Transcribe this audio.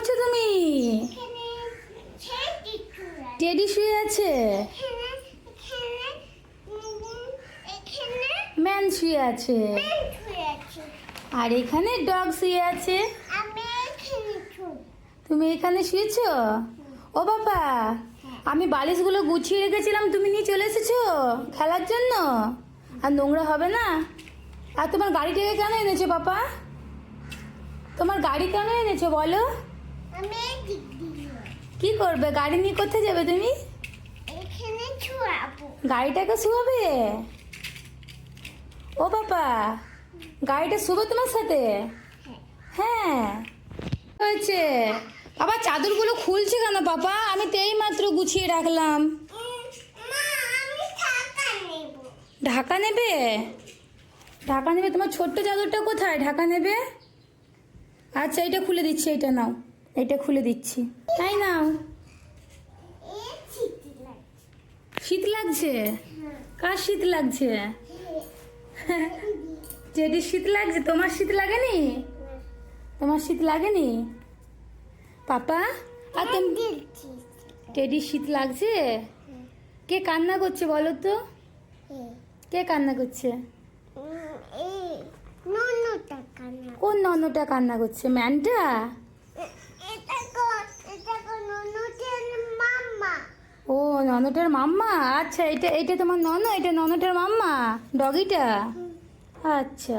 করছ তুমি? টেডি শুয়ে আছে? ম্যান শুয়ে আছে। আর এখানে ডগ শুয়ে আছে। তুমি এখানে শুয়েছো? ও বাবা, আমি বালিশগুলো গুছিয়ে রেখেছিলাম, তুমি নিয়ে চলে এসেছ খেলার জন্য? আর নোংরা হবে না? আর তোমার গাড়িটাকে কেন এনেছো বাবা? তোমার গাড়ি কেন এনেছো বলো? কি করবে? গাড়ি নিয়ে কোথায় যাবে তুমি? এখানে গাড়িটাকে শুয়াবে? ও বাবা গাড়িটা শুভ তোমার সাথে? হ্যাঁ। হয়েছে? বাবা চাদরগুলো খুলছে কেন বাবা? আমি তো এই মাত্র গুছিয়ে রাখলাম। ঢাকা নেবে। ঢাকা নেবে? তোমার ছোট্ট চাদরটা কোথায়? ঢাকা নেবে? আচ্ছা এটা খুলে দিচ্ছি এটা নাও। এটা খুলে দিচ্ছি। তাই নাও। শীত লাগছে? কার শীত লাগছে? যেটি শীত লাগছে? তোমার শীত লাগেনি? তোমার শীত লাগেনি? পাপা? আর তুমি টেডি শীত লাগছে? কে কান্না করছে বলো তো? কে কান্না করছে? কোন ননটা কান্না করছে? ম্যানটা? ও ননটার মাম্মা? আচ্ছা এটা এটা তোমার নন এটা ননটার মাম্মা? ডগিটা? আচ্ছা।